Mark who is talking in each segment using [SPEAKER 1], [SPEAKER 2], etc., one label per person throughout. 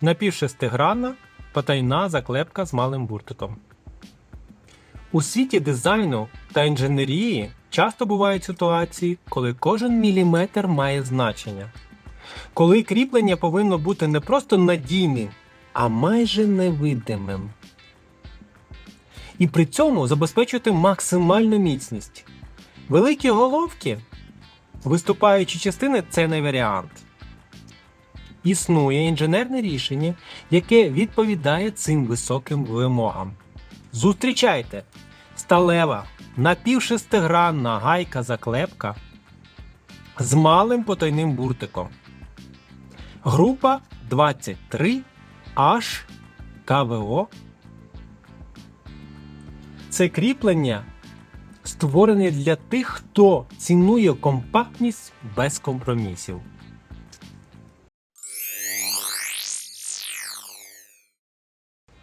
[SPEAKER 1] напівшестигранна потайна заклепка з малим буртиком. У світі дизайну та інженерії часто бувають ситуації, коли кожен міліметр має значення. Коли кріплення повинно бути не просто надійним, а майже невидимим. І при цьому забезпечувати максимальну міцність. Великі головки, виступаючі частини це не варіант. Існує інженерне рішення, яке відповідає цим високим вимогам. Зустрічайте! Сталева напівшестигранна гайка заклепка з малим потайним буртиком. Група 23 H КВО. Це кріплення створене для тих, хто цінує компактність без компромісів.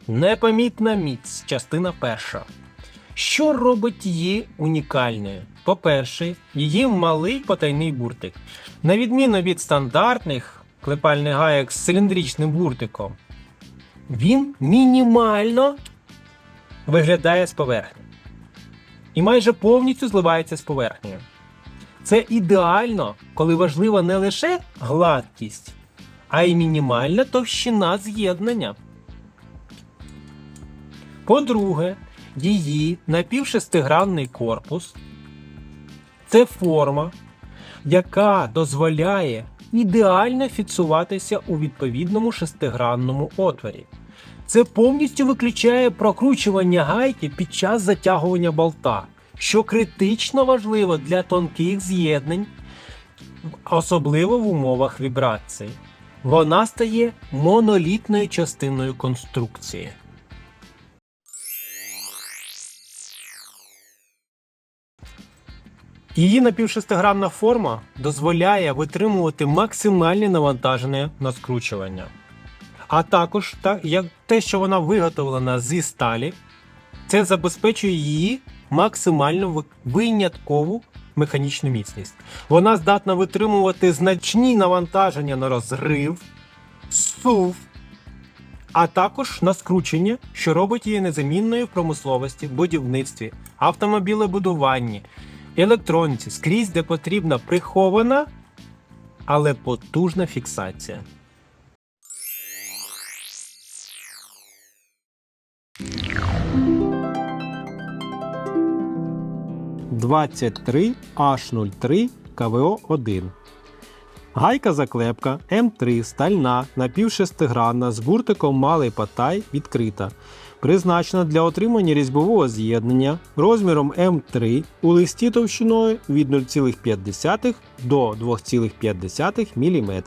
[SPEAKER 1] Непомітна міць, частина перша. Що робить її унікальною? По-перше, її малий потайний буртик. На відміну від стандартних клепальних гаяк з циліндричним буртиком, він мінімально виглядає з поверхні. І майже повністю зливається з поверхнею. Це ідеально, коли важлива не лише гладкість, а й мінімальна товщина з'єднання. По-друге, її напівшестигранний корпус це форма, яка дозволяє ідеально фіксуватися у відповідному шестигранному отворі. Це повністю виключає прокручування гайки під час затягування болта, що критично важливо для тонких з'єднань, особливо в умовах вібрації. Вона стає монолітною частиною конструкції. Її напівшестигранна форма дозволяє витримувати максимальне навантаження на скручування. А також та, як те, що вона виготовлена зі сталі, це забезпечує її максимально виняткову механічну міцність. Вона здатна витримувати значні навантаження на розрив, сув, а також на скручення, що робить її незамінною в промисловості, будівництві, автомобілебудуванні, електроніці, скрізь, де потрібна прихована, але потужна фіксація. H03 КВО1 Гайка заклепка М3 стальна напівшестигранна з буртиком малий патай відкрита. Призначена для отримання різьбового з'єднання розміром М3 у листі товщиною від 0,5 до 2,5 мм.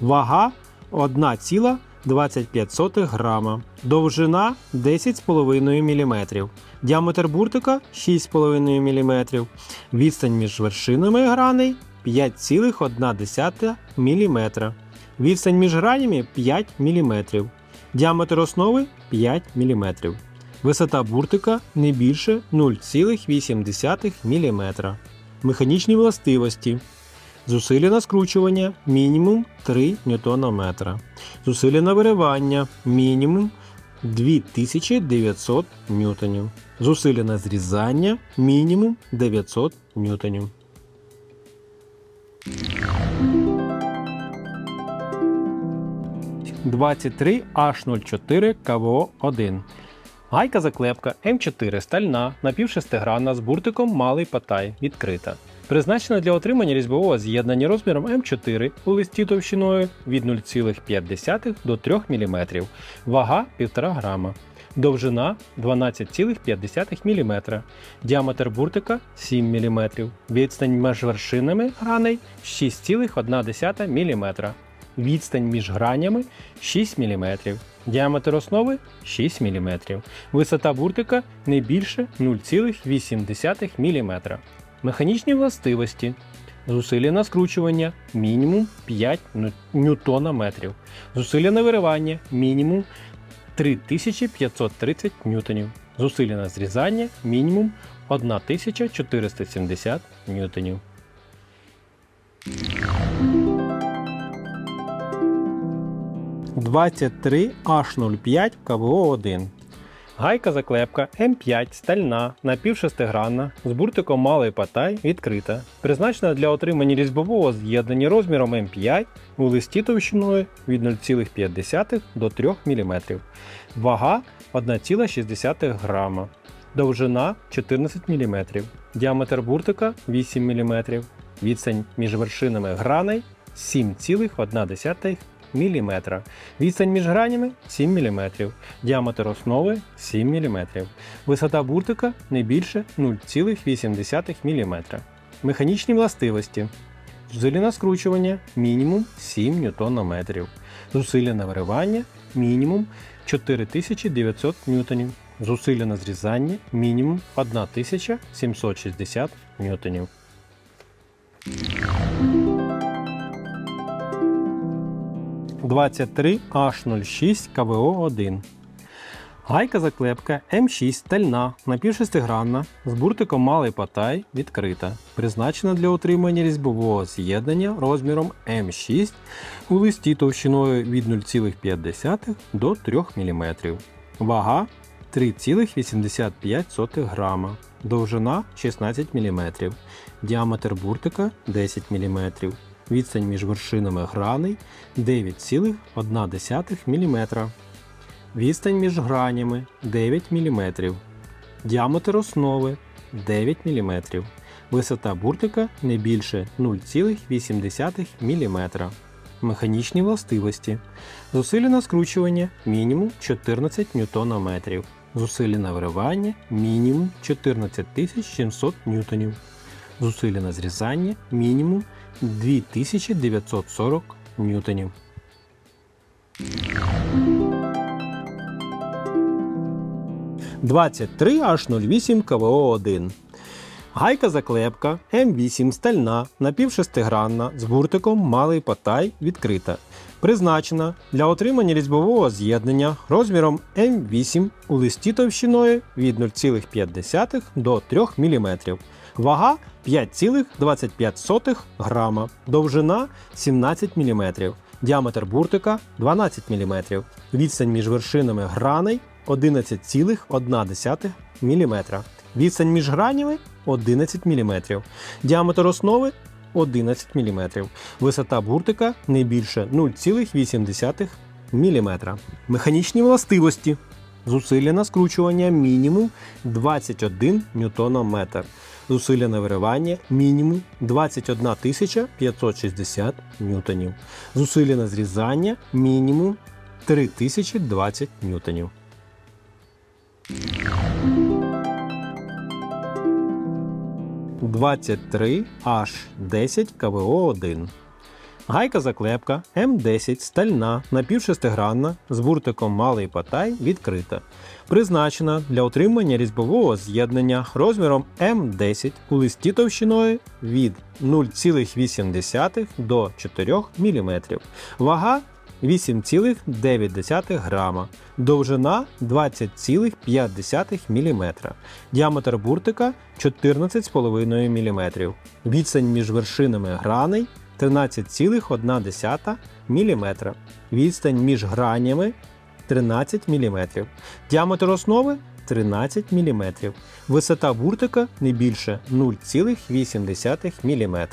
[SPEAKER 1] Вага 1,25 грама. Довжина 10,5 мм. Діаметр буртика 6,5 мм. Відстань між вершинами граней 5,1 мм. Відстань між гранями 5 мм. Діаметр основи 5 мм. Висота буртика не більше 0,8 мм. Механічні властивості. Зусилля на скручування мінімум 3 Нм. Зусилля на виривання мінімум 2900 ньютонів. Зусилля на зрізання мінімум 900 ньютонів. H04 КВО1 Гайка заклепка М4 стальна, напівшестигранна з буртиком малий патай відкрита. Призначена для отримання різьбового з'єднання розміром М4 у листі товщиною від 0,5 до 3 мм, вага 1,5 грама. Довжина 12,5 мм, діаметр буртика 7 мм, відстань між вершинами граней 6,1 мм, відстань між гранями 6 мм, діаметр основи 6 мм, висота буртика не більше 0,8 мм. Механічні властивості. Зусилля на скручування мінімум 5 ню- Зусилля на виривання мінімум 3530 ньютонів. Зусилля на зрізання мінімум 1470 ньютонів. 23H05 КВО1. Гайка заклепка М5 стальна напівшестигранна з буртиком малий патай відкрита. Призначена для отримання різьбового з'єднання розміром М5 у листі товщиною від 0,5 до 3 мм. Вага 1,6 грама. Довжина 14 мм. Діаметр буртика 8 мм. Відстань між вершинами граней 7,1 мм. Відстань між гранями 7 мм. Діаметр основи 7 мм. Висота буртика не більше 0,8 мм. Механічні властивості. Зусилля скручування мінімум 7 Нм. Зусилля на виривання мінімум 4900 Ньютонів. Зусилля на зрізання мінімум 1760 Ньютонів. «23H06 КВО-1. Гайка заклепка М6 стальна напівшестигранна з буртиком малий патай відкрита. Призначена для отримання різьбового з'єднання розміром М6 у листі товщиною від 0,5 до 3 мм. Вага 3,85 грама. Довжина 16 мм. Діаметр буртика 10 мм. Відстань між вершинами граней 9,1 мм. Відстань між гранями 9 мм. Діаметр основи 9 мм. Висота буртика не більше 0,8 мм. Механічні властивості. Зусилля на скручування мінімум 14 Нм. Зусилля на виривання мінімум 14 700 Ньютонів. Зусилля на зрізання мінімум 2940 Ньютонів. «23H08 КВО-1. Гайка заклепка М8 стальна напівшестигранна з буртиком малий патай відкрита. Призначена для отримання різьбового з'єднання розміром М8 у листі товщиною від 0,5 до 3 мм. Вага 5,25 грама. Довжина 17 мм. Діаметр буртика 12 мм. Відстань між вершинами граней 11,1 мм. Відстань між гранями 11 мм. Діаметр основи 11 мм. Висота буртика не більше 0,8 мм. Механічні властивості. Зусилля на скручування мінімум 21 Нм. Зусилля на виривання мінімум 21 560 Ньютонів. Зусилля на зрізання мінімум 3020 Ньютонів. «23H10 КВО-1. Гайка заклепка М10 стальна напівшестигранна з буртиком малий патай відкрита. Призначена для отримання різьбового з'єднання розміром М10 у листі товщиною від 0,8 до 4 мм. Вага 8,9 грама. Довжина 20,5 мм. Діаметр буртика 14,5 мм. Відстань між вершинами граней 13,1 мм. Відстань між гранями 13 мм. Діаметр основи 13 мм. Висота буртика не більше 0,8 мм.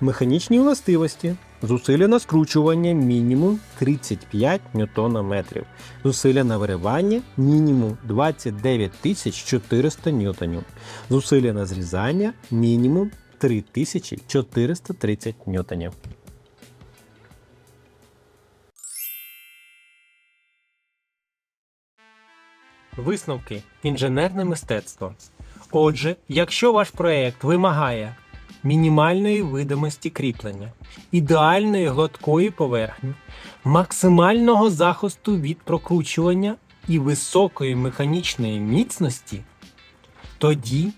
[SPEAKER 1] Механічні властивості. Зусилля на скручування мінімум 35 Нм. Зусилля на виривання мінімум 29 400 Ньютонів. Зусилля на зрізання мінімум 3430 Ньютонів. Висновки інженерне мистецтво. Отже, якщо ваш проект вимагає мінімальної видимості кріплення, ідеальної гладкої поверхні, максимального захисту від прокручування і високої механічної міцності, тоді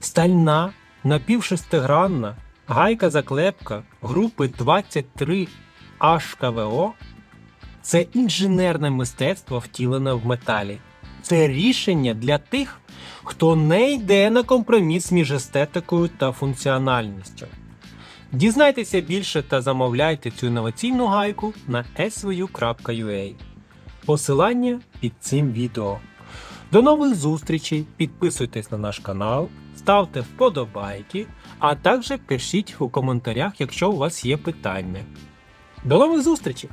[SPEAKER 1] стальна напівшестигранна гайка заклепка групи 23 HKVO це інженерне мистецтво втілене в металі. Це рішення для тих, хто не йде на компроміс між естетикою та функціональністю. Дізнайтеся більше та замовляйте цю інноваційну гайку на svu.ua. Посилання під цим відео. До нових зустрічей, підписуйтесь на наш канал, ставте вподобайки, а також пишіть у коментарях, якщо у вас є питання. До нових зустрічей!